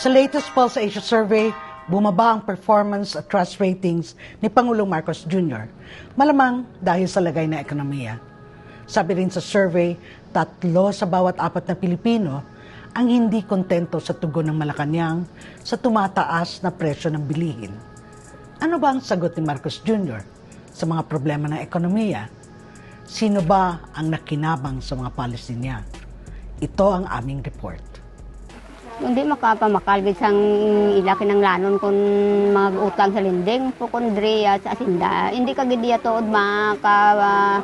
Sa latest Pulse Asia survey, bumaba ang performance at trust ratings ni Pangulong Marcos Jr. Malamang dahil sa lagay na ekonomiya. Sabi rin sa survey, tatlo sa bawat apat na Pilipino ang hindi kontento sa tugon ng Malacanang sa tumataas na presyo ng bilihin. Ano ba ang sagot ni Marcos Jr. sa mga problema ng ekonomiya? Sino ba ang nakinabang sa mga policy niya? Ito ang aming report. Hindi makapamakalgid sang ilaki ng lanon kung mag-utang sa linding, pukondriya sa asinda. Hindi ka gidiya tuod maka uh,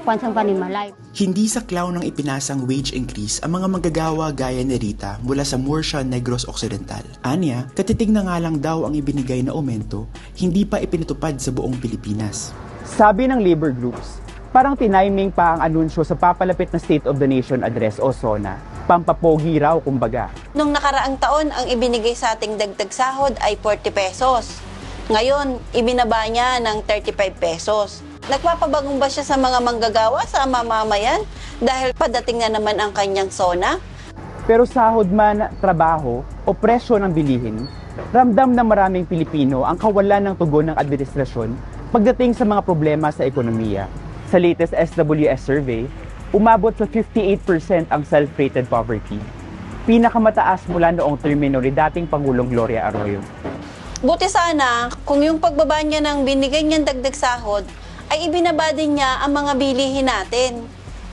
kwansang panimalay. Hindi sa clown ng ipinasang wage increase ang mga manggagawa gaya ni Rita mula sa Murcia, Negros Occidental. Anya, katitig na nga lang daw ang ibinigay na aumento, hindi pa ipinatupad sa buong Pilipinas. Sabi ng labor groups, parang tiniming pa ang anunsyo sa papalapit na State of the Nation Address o SONA. Pampapogi raw kumbaga. Nung nakaraang taon, ang ibinigay sa ating dagdag sahod ay 40 pesos. Ngayon, ibinaba niya ng 35 pesos. Nagpapabagong ba siya sa mga manggagawa, sa mamamayan? Dahil padating na naman ang kanyang sona? Pero sahod man, trabaho o presyo ng bilihin, ramdam ng maraming Pilipino ang kawalan ng tugon ng administrasyon pagdating sa mga problema sa ekonomiya. Sa latest SWS survey, umabot sa 58% ang self-rated poverty. Pinakamataas mula noong termino ni dating Pangulong Gloria Arroyo. Buti sana kung yung pagbaba niya ng binigay niyang dagdag sahod ay ibinaba din niya ang mga bilihin natin.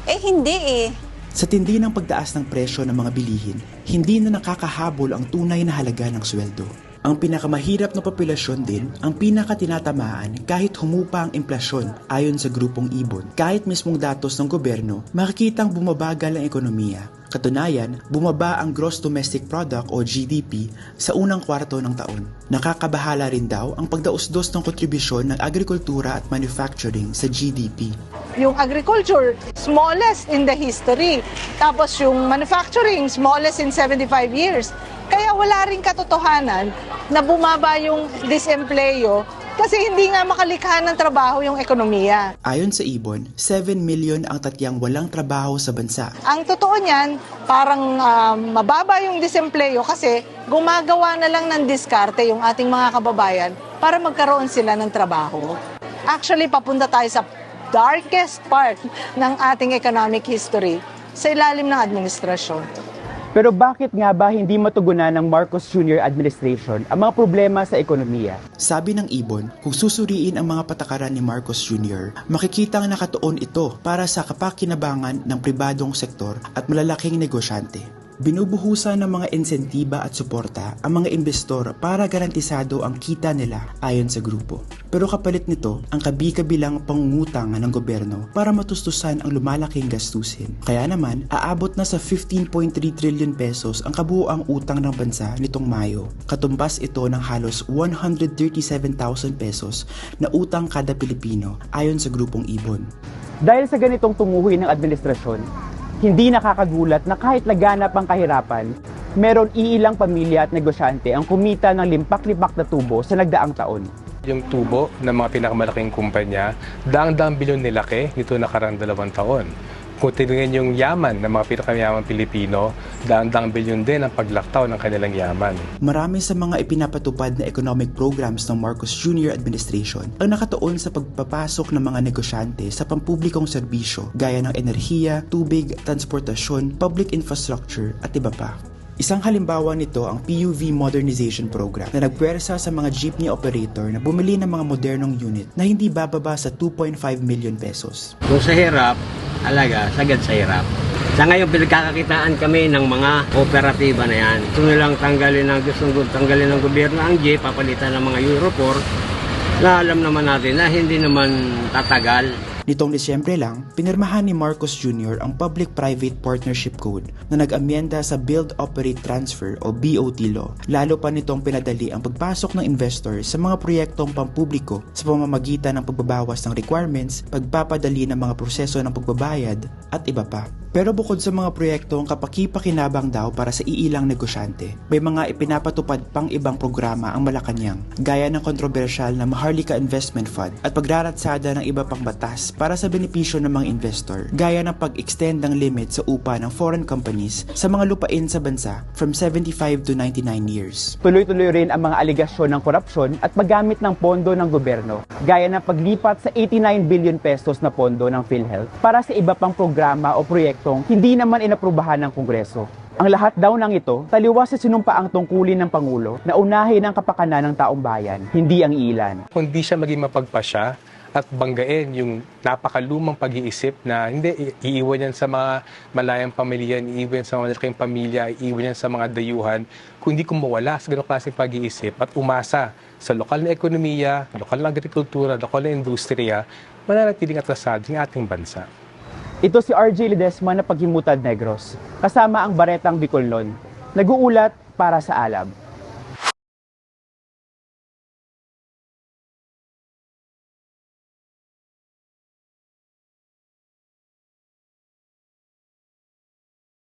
Eh hindi eh. Sa tindi ng pagtaas ng presyo ng mga bilihin, hindi na nakakahabol ang tunay na halaga ng sweldo. Ang pinakamahirap na populasyon din ang pinakatinatamaan kahit humupa ang implasyon ayon sa grupong Ibon. Kahit mismong datos ng gobyerno, makikitang bumabagal ang ekonomiya. Katunayan, bumaba ang Gross Domestic Product o GDP sa unang kwarto ng taon. Nakakabahala rin daw ang pagdausdos ng kontribusyon ng agrikultura at manufacturing sa GDP. Yung agriculture, smallest in the history. Tapos yung manufacturing, smallest in 75 years. Kaya wala rin katotohanan na bumaba yung disempleyo kasi hindi nga makalikha ng trabaho yung ekonomiya. Ayon sa Ibon, 7 million ang tatyang walang trabaho sa bansa. Ang totoo niyan, parang ah, mababa yung disempleyo kasi gumagawa na lang ng diskarte yung ating mga kababayan para magkaroon sila ng trabaho. Actually, papunta tayo sa darkest part ng ating economic history sa ilalim ng administrasyon. Pero bakit nga ba hindi matugunan ng Marcos Jr. administration ang mga problema sa ekonomiya? Sabi ng Ibon, kung susuriin ang mga patakaran ni Marcos Jr., makikitang nakatuon ito para sa kapakinabangan ng pribadong sektor at malalaking negosyante. Binubuhusan ng mga insentiba at suporta ang mga investor para garantisado ang kita nila ayon sa grupo. Pero kapalit nito ang kabi-kabilang pangungutang ng gobyerno para matustusan ang lumalaking gastusin. Kaya naman, aabot na sa 15.3 trillion pesos ang kabuoang utang ng bansa nitong Mayo. Katumbas ito ng halos 137,000 pesos na utang kada Pilipino ayon sa grupong Ibon. Dahil sa ganitong tunguhin ng administrasyon, hindi nakakagulat na kahit laganap ang kahirapan, meron iilang pamilya at negosyante ang kumita ng limpak-lipak na tubo sa nagdaang taon. Yung tubo ng mga pinakamalaking kumpanya, daang-daang bilyon nilaki nito nakarang dalawang taon. Kung tinignan yung yaman ng mga pinakamayamang Pilipino, daang-daang bilyon din ang paglaktaw ng kanilang yaman. Marami sa mga ipinapatupad na economic programs ng Marcos Jr. administration ang nakatuon sa pagpapasok ng mga negosyante sa pampublikong serbisyo gaya ng enerhiya, tubig, transportasyon, public infrastructure at iba pa. Isang halimbawa nito ang PUV Modernization Program na nagpwersa sa mga jeepney operator na bumili ng mga modernong unit na hindi bababa sa 2.5 million pesos. Kung sa hirap, alaga, sagad sa hirap. Sa ngayon, pinagkakakitaan kami ng mga kooperatiba na yan. Gusto nilang tanggalin ng, gustong tanggalin ng gobyerno ang jeep, papalitan ng mga Europor, na alam naman natin na hindi naman tatagal. Nitong Disyembre lang, pinirmahan ni Marcos Jr. ang Public-Private Partnership Code na nag-amyenda sa Build, Operate, Transfer o BOT law. Lalo pa nitong pinadali ang pagpasok ng investor sa mga proyektong pampubliko sa pamamagitan ng pagbabawas ng requirements, pagpapadali ng mga proseso ng pagbabayad at iba pa. Pero bukod sa mga proyektong kapaki-pakinabang daw para sa iilang negosyante, may mga ipinapatupad pang ibang programa ang Malacanang, gaya ng kontrobersyal na Maharlika Investment Fund at pagraratsada ng iba pang batas para sa benepisyo ng mga investor, gaya ng pag-extend ng limit sa upa ng foreign companies sa mga lupain sa bansa from 75 to 99 years. Tuloy-tuloy rin ang mga aligasyon ng korupsyon at paggamit ng pondo ng gobyerno, gaya ng paglipat sa 89 billion pesos na pondo ng PhilHealth para sa iba pang programa o proyektong hindi naman inaprubahan ng Kongreso. Ang lahat daw ng ito, taliwas sa sinumpaang tungkulin ng Pangulo na unahin ang kapakanan ng taong bayan, hindi ang ilan. Kundi siya maging mapagpasya at banggain yung napakalumang pag-iisip na hindi iiwan yan sa mga malayang pamilya, iiwan sa mga malaking pamilya, iiwan yan sa mga dayuhan, kundi kung mawala sa ganong klaseng pag-iisip at umasa sa lokal na ekonomiya, lokal na agrikultura, lokal na industriya, mananatiling atrasado yung ating bansa. Ito si RJ Ledesma na Paghimutad Negros, kasama ang Baretang Bicolnon. Nag-uulat para sa Alab.